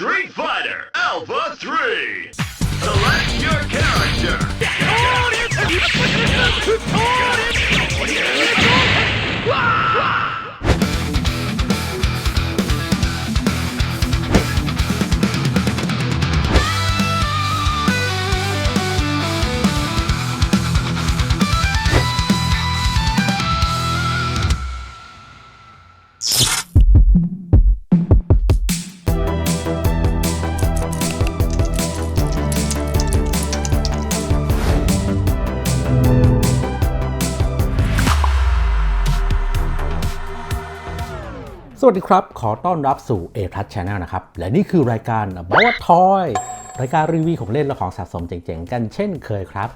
Street Fighter Alpha 3. Select your character.. สวัสดีครับ ขอต้อนรับสู่ A Plus Channel นะครับ และนี่คือรายการ b o w t Toy รายการรีวิวของเล่นและของสะสมเจ๋งๆ กันเช่นเคยครับ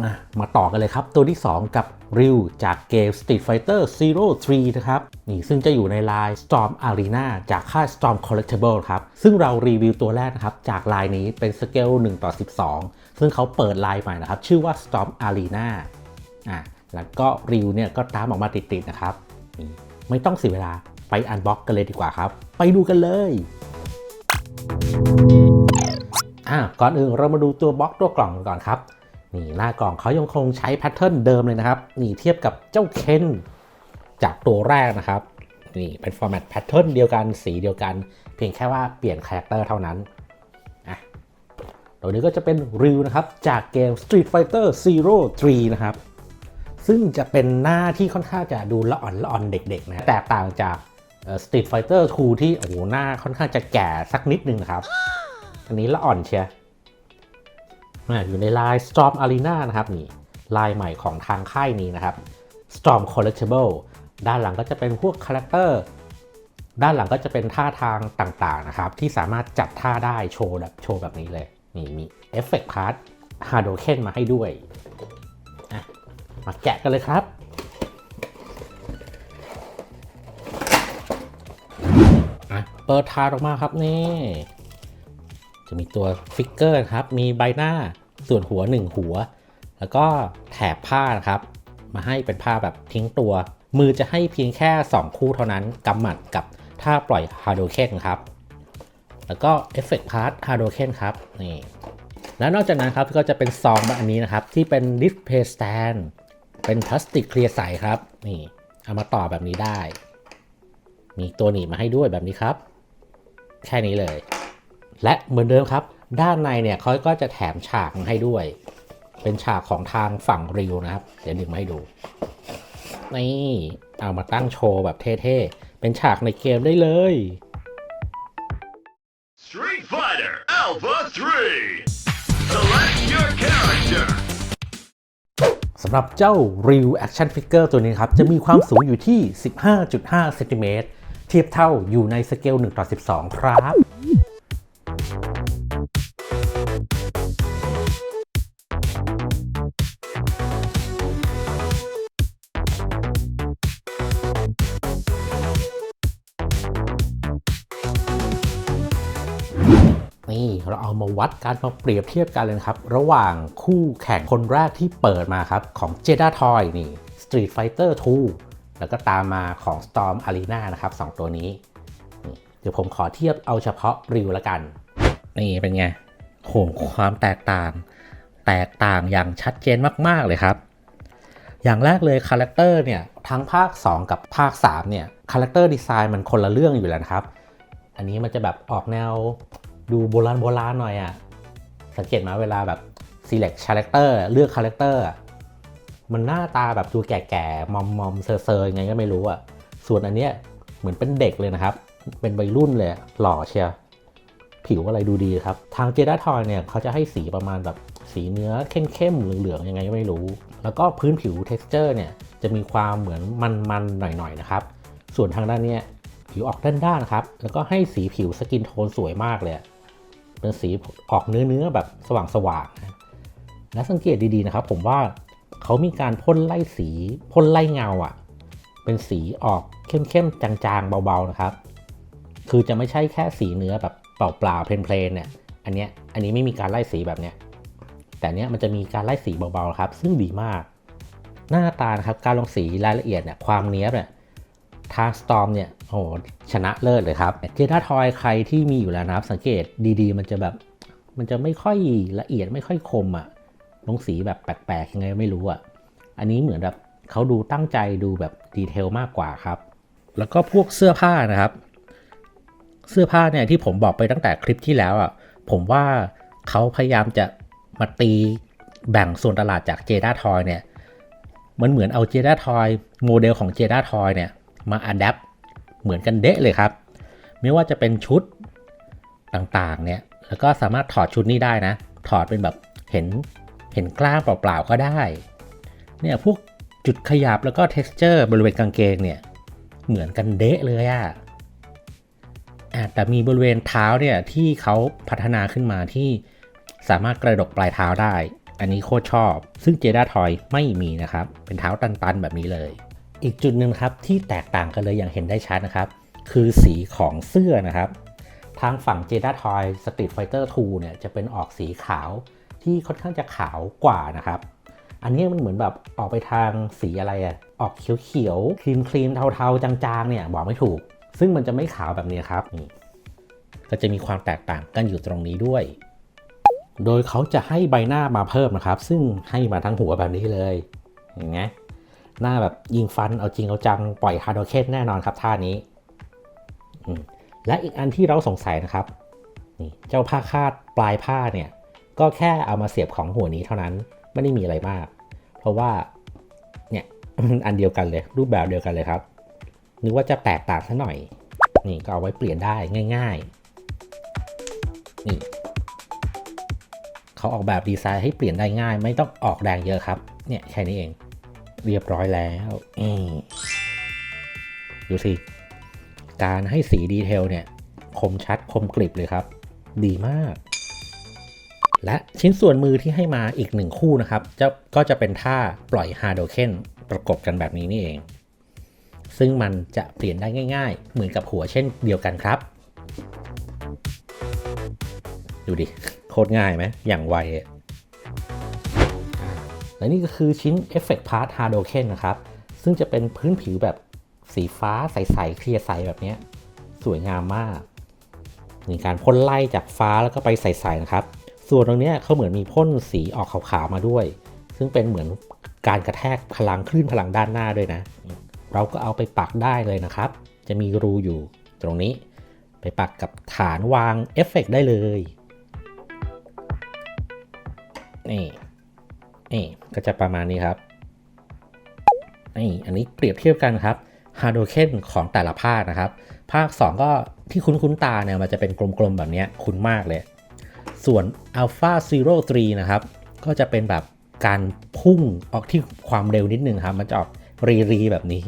มามาต่อกันเลยครับ ตัวที่ 2 กับริวจากเกม Street Fighter Zero 3นะครับ นี่ซึ่งจะอยู่ในลาย Storm Arena จากค่าย Storm Collectible ครับ ซึ่งเรารีวิวตัวแรกนะครับ จากลายนี้เป็นสเกล1ต่อ12 ซึ่งเขาเปิดลายใหม่นะครับ ชื่อว่า Storm Arena อะแล้วก็ริวเนี่ยก็ตามออกมาติดๆนะครับ ไม่ต้องเสียเวลา ไปอันบ็อกกันเลยดีกว่าครับ ไปดูกันเลยอะก่อนอื่นเรามาดูตัวบล็อกตัวกล่องกันก่อนครับ นี่หน้ากล่องเขายังคงใช้แพทเทิร์นเดิมเลยนะครับ นี่เทียบกับเจ้าเคนจากตัวแรกนะครับ นี่เป็นฟอร์แมตแพทเทิร์นเดียวกันสีเดียวกัน เพียงแค่ว่าเปลี่ยนคาแรคเตอร์เท่านั้นอะตัวนี้ก็จะเป็นริวนะครับ จากเกม Street Fighter Zero 3นะครับ ซึ่งจะเป็นหน้าที่ค่อนข้างจะดูละอ่อนละอ่อนเด็กๆนะแตกต่างจาก เอ่อ Street Fighter 2ที่โอ้โหหน้าค่อนข้างจะแก่สักนิดนึงนะครับ อันนี้ละอ่อนเชียร์อ่าอยู่ในลาย Storm Arena นะครับนี่ลายใหม่ของทางค่ายนี้นะครับ Storm Collectible ด้านหลังก็จะเป็นพวกคาแรคเตอร์ด้านหลังก็จะเป็นท่าทางต่างๆนะครับ ที่สามารถจัดท่าได้โชว์แบบโชว์แบบนี้เลย นี่มีเอฟเฟกต์พาร์ทฮาโดเคนมาให้ด้วยอะมาแกะกันเลยครับ เปิดทาร์ออกมาครับนี่ จะมีตัวฟิกเกอร์ครับ มีใบหน้าส่วนหัว 1 หัว แล้วก็แถบผ้านะครับ มาให้เป็นผ้าแบบทิ้งตัว มือจะให้เพียงแค่ 2 คู่เท่านั้นกำหมัดกับท่าปล่อยฮาร์โดเคนครับ แล้วก็เอฟเฟกต์พาร์ทฮาร์โดเคนครับนี่แล้วนอกจากนั้นครับก็จะเป็นซองแบบนนี้นะครับ ที่เป็นดิสเพย์สแตนเป็นพลาสติกเคลียร์ใสครับ นี่ เอามาต่อแบบนี้ได้ มีตัวหนีบมาให้ด้วยแบบนี้ครับ แค่นี้เลย และเหมือนเดิมครับ ด้านในเนี่ยเขาก็จะแถมฉากมาให้ด้วย เป็นฉากของทางฝั่งริวนะครับ เดี๋ยวดึงมาให้ดู นี่เอามาตั้งโชว์แบบเท่ๆ เป็นฉากในเกมได้เลย Street Fighter Alpha 3. Select your character. สำหรับเจ้า Real Action Figure ตัวนี้ครับ จะมีความสูงอยู่ที่ 15.5เซนติเมตร เทียบเท่าอยู่ในสเกล1ต่อ12 ครับ นี่เราเอามาวัดการมาเปรียบเทียบกันเลยนะครับ ระหว่างคู่แข่งคนแรกที่เปิดมาครับ ของ j e d a Toy นี่ Street Fighter 2 แล้วก็ตามมาของ Storm Arena นะครับ 2 ตัวนี้ เดี๋ยวผมขอเทียบเอาเฉพาะริวละกัน นี่เป็นไงโหความแตกต่าง แตกต่างอย่างชัดเจนมาก ๆ เลยครับ อย่างแรกเลยคาแรคเตอร์เนี่ย ทั้งภาค 2 กับภาค 3 เนี่ยคาแรคเตอร์ดีไซน์มันคนละเรื่องอยู่แล้วครับ อันนี้มันจะแบบออกแนวดูโบราณโบราณหน่อยอะ่ะสังเกตไหมาเวลาแบบ select character เลือก character อะ มันหน้าตาแบบดูแก่ๆ มอมมอมๆเซอร์เซอร์ยังไงก็ไม่รู้อะส่วนอันเนี้ยเหมือนเป็นเด็กเลยนะครับ เป็นวัยรุ่นเลย หล่อเชียผิวอะไรดูดีครับ ทางเจด้าทอยเนี่ยเขาจะให้สีประมาณแบบสีเนื้อเข้มๆ เหลืองๆ ยังไงก็ไม่รู้ แล้วก็พื้นผิว texture เนี่ยจะมีความเหมือนมันๆ หน่อยๆ นะครับ ส่วนทางด้านเนี้ยผิวออกด้านๆ ครับ แล้วก็ให้สีผิวสกินโทนสวยมากเลย เป็นสีออกเนื้อเนื้อๆแบบสว่างๆนะและสังเกตดีๆ นะครับ ผมว่า เขามีการพ่นไล่สีพ่นไล่เงาอะ่ะ เป็นสีออกเข้มๆจางๆเบาๆนะครับ คือจะไม่ใช่แค่สีเนื้อแบบเปล่าๆเพลนๆเนี่ยอันเนี้ยอันนี้ไม่มีการไล่สีแบบเนี้ยแต่เนี้ยมันจะมีการไล่สีเบาๆครับ ซึ่งดีมาก หน้าตานะครับการลงสีรายละเอียดเนี่ยความเนี้ยบเนี่ยทาง Storm เนี่ยโอ้ชนะเลิศเลยครับเจด้าทอยใครที่มีอยู่แล้วนะครับ สังเกตดีๆ มันจะแบบมันจะไม่ค่อยละเอียดไม่ค่อยคมอะ ลงสีแบบแปลกๆยังไงไม่รู้อะอันนี้เหมือนแบบเขาดูตั้งใจดูแบบดีเทลมากกว่าครับ แล้วก็พวกเสื้อผ้านะครับ เสื้อผ้าเนี่ยที่ผมบอกไปตั้งแต่คลิปที่แล้วอะ ผมว่าเขาพยายามจะมาตีแบ่งส่วนตลาดจากเจด้าทอยเนี่ย มันเหมือนเอาเจด้าทอยโมเดลของเจด้าทอยเนี่ยมาอัดแอปเหมือนกันเดะเลยครับ ไม่ว่าจะเป็นชุดต่างๆเนี่ย แล้วก็สามารถถอดชุดนี้ได้นะ ถอดเป็นแบบเห็น เห็นกล้ามเปล่าๆก็ได้ เนี่ยพวกจุดขยับแล้วก็ texture บริเวณกางเกงเนี่ย เหมือนกันเดะเลยอะ่ะแต่มีบริเวณเท้าเนี่ยที่เขาพัฒนาขึ้นมาที่สามารถกระดกปลายเท้าได้ อันนี้โคตรชอบ ซึ่งเจด้าทอยไม่มีนะครับ เป็นเท้าตันๆแบบนี้เลย อีกจุดหนึ่งครับที่แตกต่างกันเลยอย่างเห็นได้ชัดนะครับ คือสีของเสื้อนะครับ ทางฝั่ง j e d a Toy Street Fighter 2เนี่ยจะเป็นออกสีขาว ที่ค่อนข้างจะขาวกว่านะครับ อันนี้มันเหมือนแบบออกไปทางสีอะไรอะออกเขียวๆครีมครีมๆเทาๆ จางๆเนี่ยบอกไม่ถูก ซึ่งมันจะไม่ขาวแบบนี้ครับนี่ก็จะมีความแตกต่างกันอยู่ตรงนี้ด้วย โดยเขาจะให้ใบหน้ามาเพิ่มนะครับ ซึ่งให้มาทั้งหัวแบบนี้เลยเห็นไหมหน้าแบบยิงฟันเอาจริงเอาจังปล่อยฮาร์ดเคนแน่นอนครับท่านี้ และอีกอันที่เราสงสัยนะครับนี่เจ้าผ้าคาดปลายผ้าเนี่ย ก็แค่เอามาเสียบของหัวนี้เท่านั้นไม่ได้มีอะไรมาก เพราะว่าเนี่ยอันเดียวกันเลย รูปแบบเดียวกันเลยครับนึกว่าจะแตกต่างซะหน่อย นี่ก็เอาไว้เปลี่ยนได้ง่าย ๆ นี่เขาออกแบบดีไซน์ให้เปลี่ยนได้ง่าย ไม่ต้องออกแรงเยอะครับ เนี่ยแค่นี้เอง เรียบร้อยแล้วอืมดูสิ การให้สีดีเทลเนี่ย คมชัดคมกริบเลยครับ ดีมาก และชิ้นส่วนมือที่ให้มาอีกหนึ่งคู่นะครับจะก็จะเป็นท่าปล่อยฮาร์โดเคนประกบกันแบบนี้นี่เอง ซึ่งมันจะเปลี่ยนได้ง่าย ๆ เหมือนกับหัวเช่นเดียวกันครับ ดูดิ โคตรง่ายไหมอย่างไวและนี่ก็คือชิ้น Effect Part h a r d o k e n นะครับ ซึ่งจะเป็นพื้นผิวแบบสีฟ้าใส ๆ เคลียร์ใสแบบนี้ สวยงามมาก มีการพ่นไล่จากฟ้าแล้วก็ไปใส ๆ นะครับ ส่วนตรงนี้เขาเหมือนมีพ่นสีออกขาวๆมาด้วย ซึ่งเป็นเหมือนการกระแทกพลังคลื่นพลังด้านหน้าด้วยนะ เราก็เอาไปปักได้เลยนะครับ จะมีรูอยู่ตรงนี้ ไปปักกับฐานวางเอฟเฟกต์ได้เลยนี่นี่ก็จะประมาณนี้ครับนี่อันนี้เปรียบเทียบกันครับฮาร์โดเคนของแต่ละภาคนะครับ ภาค 2 ก็ที่คุ้นๆตาเนี่ยมันจะเป็นกลมๆแบบนี้คุ้นมากเลย ส่วน Alpha Zero 3นะครับ ก็จะเป็นแบบการพุ่งออกที่ความเร็วนิดนึงครับ มันจะออกรีรีแบบนี้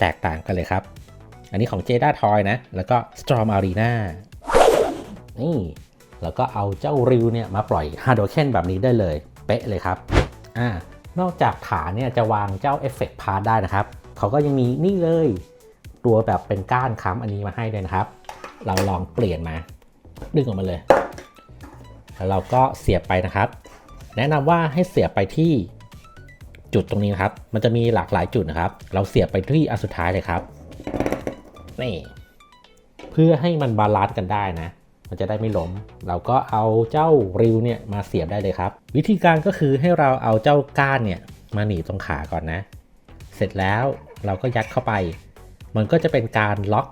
แตกต่างกันเลยครับ อันนี้ของ Jada Toy นะ แล้วก็ Storm Arena นี่ แล้วก็เอาเจ้าริวเนี่ยมาปล่อยฮาร์โดเคนแบบนี้ได้เลย เป๊ะเลยครับ อ่านอกจากฐานเนี่ยจะวางเจ้าเอฟเฟกต์พาร์ได้นะครับ เขาก็ยังมีนี่เลย ตัวแบบเป็นก้านค้ำอันนี้มาให้ด้วยนะครับ เราลองเปลี่ยนมา ดึงออกมาเลย แล้วเราก็เสียบไปนะครับ แนะนำว่าให้เสียบไปที่จุดตรงนี้นครับ มันจะมีหลากหลายจุดนะครับ เราเสียบไปที่อันสุดท้ายเลยครับนี่เพื่อให้มันบาลานซ์กันได้นะ มันจะได้ไม่ล้ม เราก็เอาเจ้าริวเนี่ยมาเสียบได้เลยครับ วิธีการก็คือให้เราเอาเจ้าก้านเนี่ยมาหนีบตรงขาก่อนนะ เสร็จแล้วเราก็ยัดเข้าไป มันก็จะเป็นการล็อก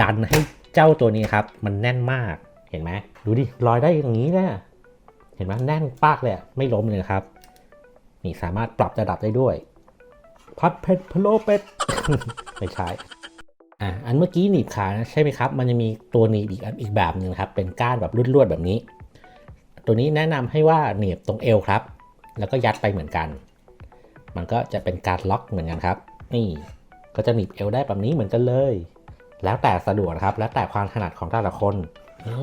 ดันให้เจ้าตัวนี้ครับ มันแน่นมากเห็นไหม ดูดิลอยได้อย่างนี้นะเห็นไหมแน่นปากเลยไม่ล้มเลยนะครับ นี่สามารถปรับระดับได้ด้วย พัดเพชรพโลเป็ดไม่ใช่อะอันเมื่อกี้หนีบขานะใช่ไหมครับ มันจะมีตัวหนีบอีกอันอีกแบบหนึ่งครับ เป็นก้านแบบลวดๆแบบนี้ ตัวนี้แนะนำให้ว่าหนีบตรงเอวครับ แล้วก็ยัดไปเหมือนกัน มันก็จะเป็นการล็อกเหมือนกันครับ นี่ก็จะหนีบเอวได้แบบนี้เหมือนกันเลย แล้วแต่สะดวกครับ แล้วแต่ความถนัดของแต่ละคน อื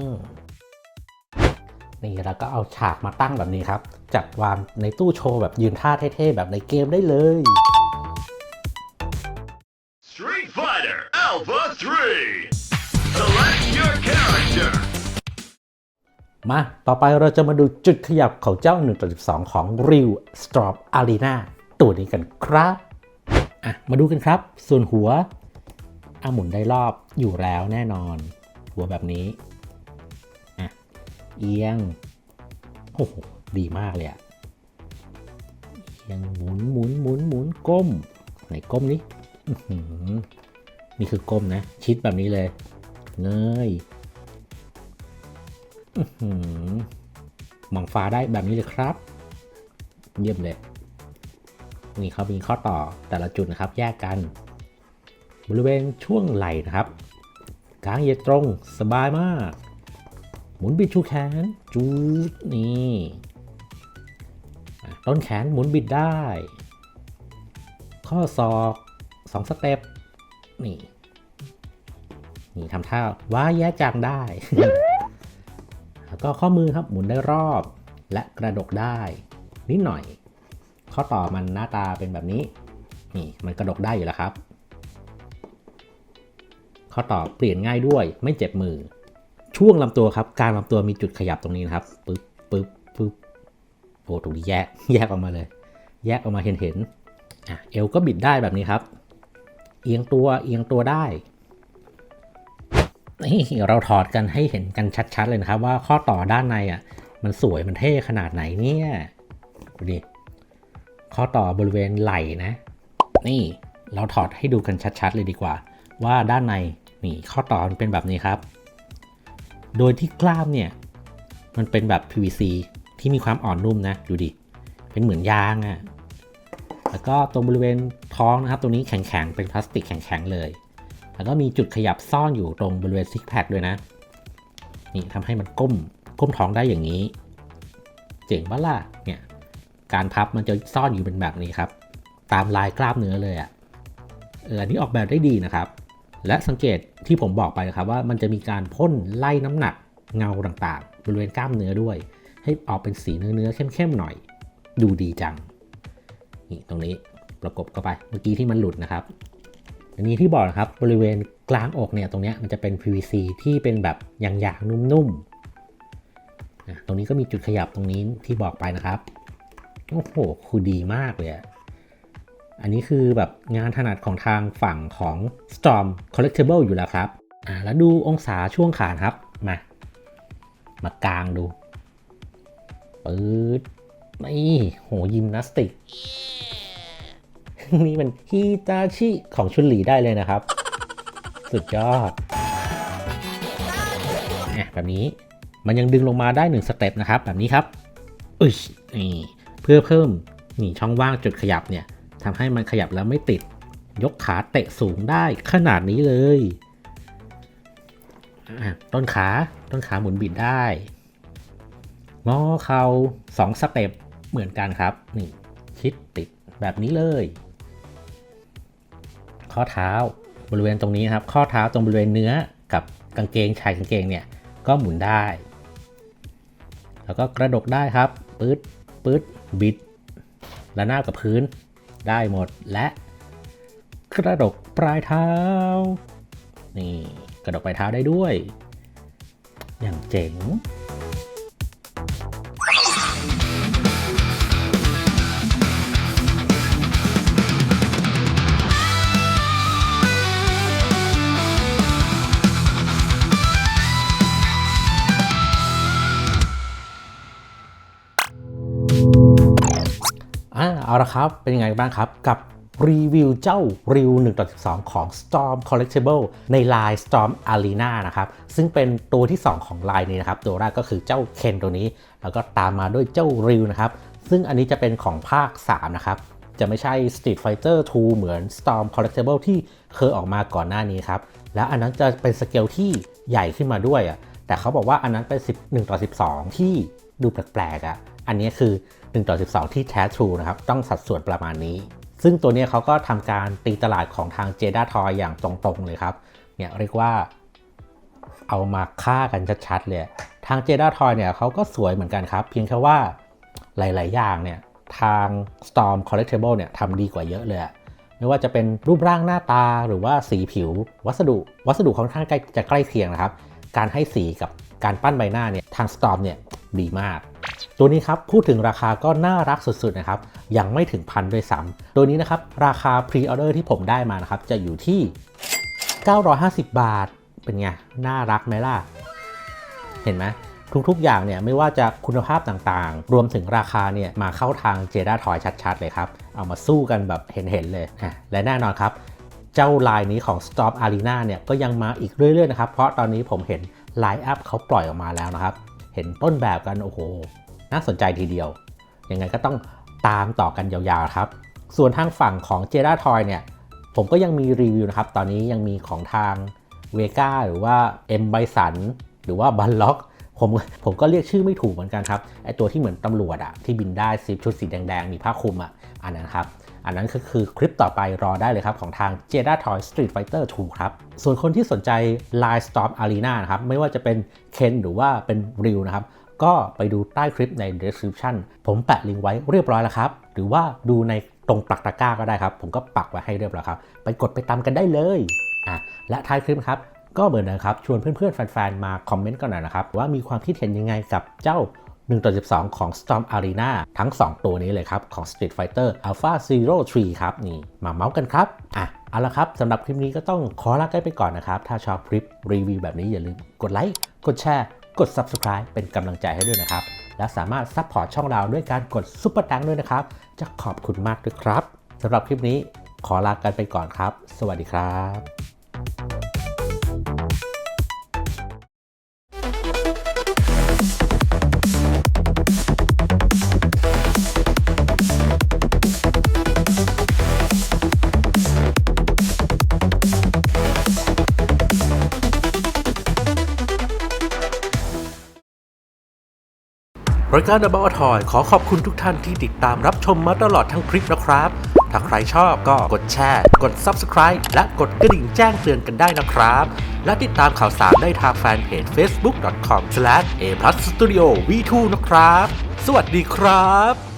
นี่เราก็เอาฉากมาตั้งแบบนี้ครับ จัดวางในตู้โชว์แบบยืนท่าเท่ๆ แบบในเกมได้เลย Street Fighter Alpha 3. Select your character. มา ต่อไปเราจะมาดูจุดขยับของเจ้า1ต่อ12 ของ Real Storm Arena ตัวนี้กันครับ อะ มาดูกันครับ ส่วนหัวอะหมุนได้รอบอยู่แล้วแน่นอน หัวแบบนี้อะ เอียงโอ้โหดีมากเลยอะเอียงหมุนหมุนหมุนหมุนก้ม ไหนก้มนี้อื้อหือนี่คือก้มนะ ชิดแบบนี้เลยเงยมองฟ้าได้แบบนี้เลยครับ เยี่ยมเลยนี่เขามีข้อต่อแต่ละจุดนะครับ แยกกัน บริเวณช่วงไหล่นะครับ กลางเหยียดตรงสบายมาก หมุนบิดชูแขนจูดนี่ต้นแขนหมุนบิดได้ ข้อศอกสองสเต็ปนี่นี่ทำท่าว่าแย่จังได้ แล้วก็ข้อมือครับหมุนได้รอบ และกระดกได้ นิดหน่อย ข้อต่อมันหน้าตาเป็นแบบนี้ นี่มันกระดกได้อยู่แล้วครับ ข้อต่อเปลี่ยนง่ายด้วยไม่เจ็บมือ ช่วงลำตัวครับการลำตัวมีจุดขยับตรงนี้นะครับปึ๊บปึ๊บปึ๊บโอ้ตรงนี้แยกแยกออกมาเลย แยกออกมาเห็นเห็นอะเอวก็บิดได้แบบนี้ครับ เอียงตัวเอียงตัวได้นี่เราถอดกันให้เห็นกันชัดๆเลยนะครับ ว่าข้อต่อด้านในอะมันสวยมันเท่ขนาดไหนเนี่ยดูดิข้อต่อบริเวณไหล่นะ นี่เราถอดให้ดูกันชัดๆเลยดีกว่า ว่าด้านในนี่ข้อต่อมันเป็นแบบนี้ครับ โดยที่กล้ามเนี่ยมันเป็นแบบ PVC ที่มีความอ่อนนุ่มนะดูดิ เป็นเหมือนยางอะ่ะ แล้วก็ตรงบริเวณท้องนะครับ ตรงนี้แข็งๆ เป็นพลาสติกแข็งๆเลย แล้วก็มีจุดขยับซ่อนอยู่ตรงบริเวณซิกแพคด้วยนะ นี่ทำให้มันก้มก้มท้องได้อย่างนี้ เจ๋งปะล่ะ เนี่ย การพับมันจะซ่อนอยู่เป็นแบบนี้ครับ ตามลายกล้ามเนื้อเลยอะ่ะ เอออันนี้ออกแบบได้ดีนะครับ และสังเกตที่ผมบอกไปนะครับว่ามันจะมีการพ่นไล่น้ำหนักเงาต่างๆ บริเวณกล้ามเนื้อด้วย ให้ออกเป็นสีเนื้อๆเข้มๆหน่อย ดูดีจัง นี่ตรงนี้ประกบเข้าไปเมื่อกี้ที่มันหลุดนะครับ อันนี้ที่บอกนะครับบริเวณกลางอกเนี่ยตรงนี้มันจะเป็น PVC ที่เป็นแบบยางๆนุ่มๆนะตรงนี้ก็มีจุดขยับตรงนี้ที่บอกไปนะครับโอ้โหคือดีมากเลยอะ อันนี้คือแบบงานถนัดของทางฝั่งของ Storm Collectible อยู่แล้วครับอ่าแล้วดูองศาช่วงขาครับ มา มากลางดูปื๊ดนี่โหยิมนาสติก นี่มันฮิตาชิของชุนหลีได้เลยนะครับ สุดยอดอะแบบนี้มันยังดึงลงมาได้หนึ่งสเต็ปนะครับ แบบนี้ครับอึชนี่เพื่อเพิ่มนี่ช่องว่างจุดขยับเนี่ย ทำให้มันขยับแล้วไม่ติด ยกขาเตะสูงได้ขนาดนี้เลย ต้นขาต้นขาหมุนบิดได้ งอเข่าสองสเต็ปเหมือนกันครับนี่ชิดติดแบบนี้เลย ข้อเท้าบริเวณตรงนี้ครับ ข้อเท้าตรงบริเวณเนื้อกับกางเกงชายกางเกงเนี่ยก็หมุนได้ แล้วก็กระดกได้ครับปื๊ดปื๊ดบิดและหน้ากับพื้น ได้หมดและกระดกปลายเท้า นี่กระดกปลายเท้าได้ด้วย อย่างเจ๋ง ละครับ เป็นยังไงบ้างครับ กับรีวิวเจ้าริว1ต่อ12 ของ Storm Collectible ในลาย Storm Arena นะครับ ซึ่งเป็นตัวที่ 2 ของลายนี้นะครับ ตัวแรกก็คือเจ้าเคนตัวนี้ แล้วก็ตามมาด้วยเจ้าริวนะครับ ซึ่งอันนี้จะเป็นของภาค 3 นะครับ จะไม่ใช่ Street Fighter 2 เหมือน Storm Collectible ที่เคยออกมาก่อนหน้านี้ครับ แล้วอันนั้นจะเป็นสเกลที่ใหญ่ขึ้นมาด้วยอะแต่เขาบอกว่าอันนั้นเป็น 11 ต่อ 12 ที่ดูแปลกๆอะ อันนี้คือ 1 ต่อ 12 ที่แท้ทรูนะครับต้องสัดส่วนประมาณนี้ ซึ่งตัวนี้เขาก็ทำการตีตลาดของทางเจด้าทอยอย่างตรงๆเลยครับเนี่ยเรียกว่าเอามาฆ่ากันชัดๆเลย ทางเจด้าทอยเนี่ยเขาก็สวยเหมือนกันครับ เพียงแค่ว่าหลายๆ อย่างเนี่ยทาง Storm Collectible เนี่ยทำดีกว่าเยอะเลยไม่ว่าจะเป็นรูปร่างหน้าตาหรือว่าสีผิว วัสดุวัสดุค่อนข้างใกล้จะใกล้เคียงนะครับ การให้สีกับการปั้นใบหน้าเนี่ยทาง Storm เนี่ยดีมาก ตัวนี้ครับพูดถึงราคาก็น่ารักสุดๆนะครับยังไม่ถึงพันด้วยซ้ำตัวนี้นะครับราคาพรีออเดอร์ที่ผมได้มานะครับจะอยู่ที่ 950 บาท เป็นไง น่ารักไหมล่ะ เห็นไหมทุกๆ อย่างเนี่ยไม่ว่าจะคุณภาพต่างๆ รวมถึงราคาเนี่ยมาเข้าทางเจด้าทอยชัดๆ เลยครับ เอามาสู้กันแบบเห็นๆ เลยอะและแน่นอนครับ เจ้าลายนี้ของ Storm Arena เนี่ยก็ยังมาอีกเรื่อยๆ นะครับ เพราะตอนนี้ผมเห็นไลน์อัพเขาปล่อยออกมาแล้วนะครับ เห็นต้นแบบกัน โอ้โห น่าสนใจทีเดียว ยังไงก็ต้องตามต่อกันยาวๆครับ ส่วนทางฝั่งของเจด้าทอยเนี่ย ผมก็ยังมีรีวิวนะครับ ตอนนี้ยังมีของทางเวกาหรือว่า M ไบสันหรือว่าบัลล็อกผมผมก็เรียกชื่อไม่ถูกเหมือนกันครับไอตัวที่เหมือนตำรวจอะที่บินได้สีชุดสีแดงๆ มีผ้าคลุมอะอันนั้นครับ อันนั้นก็คือคลิปต่อไปรอได้เลยครับ ของทาง Jedi Toy Street Fighter 2 ครับ ส่วนคนที่สนใจ Line Storm Arena นะครับ ไม่ว่าจะเป็นเคนหรือว่าเป็นริวนะครับ ก็ไปดูใต้คลิปใน description ผมแปะลิงก์ไว้เรียบร้อยแล้วครับ หรือว่าดูในตรงปักตะกร้าก็ได้ครับ ผมก็ปักไว้ให้เรียบร้อยครับ ไปกดไปตามกันได้เลยอะและท้ายคลิปครับก็เหมือนเดิมครับชวนเพื่อนๆแฟนๆมาคอมเมนต์กันหน่อยนะครับว่ามีความคิดเห็นยังไงกับเจ้า 1ต่อ12 ของ Storm Arena ทั้ง 2 ตัวนี้เลยครับ ของ Street Fighter Alpha Zero 3ครับ นี่ มาเมาส์กันครับ อะ เอาละครับสำหรับคลิปนี้ก็ต้องขอลาไปก่อนนะครับ ถ้าชอบคลิปรีวิวแบบนี้อย่าลืมกดไลค์กดแชร์กด Subscribe เป็นกำลังใจให้ด้วยนะครับ และสามารถซัพพอร์ตช่องเราด้วยการกดซุปเปอร์ตังด้วยนะครับ จะขอบคุณมากด้วยครับสำหรับคลิปนี้ขอลากันไปก่อนครับ สวัสดีครับ รายการ The b o t o y ขอขอบคุณทุกท่านที่ติดตามรับชมมาตลอดทั้งคลิปนะครับ ถ้าใครชอบก็กดแชร์ กด Subscribe และกดกระดิ่งแจ้งเตือนกันได้นะครับ และติดตามข่าวสารได้ทางแฟนเพจ facebook.com/a+studio v2 นะครับ สวัสดีครับ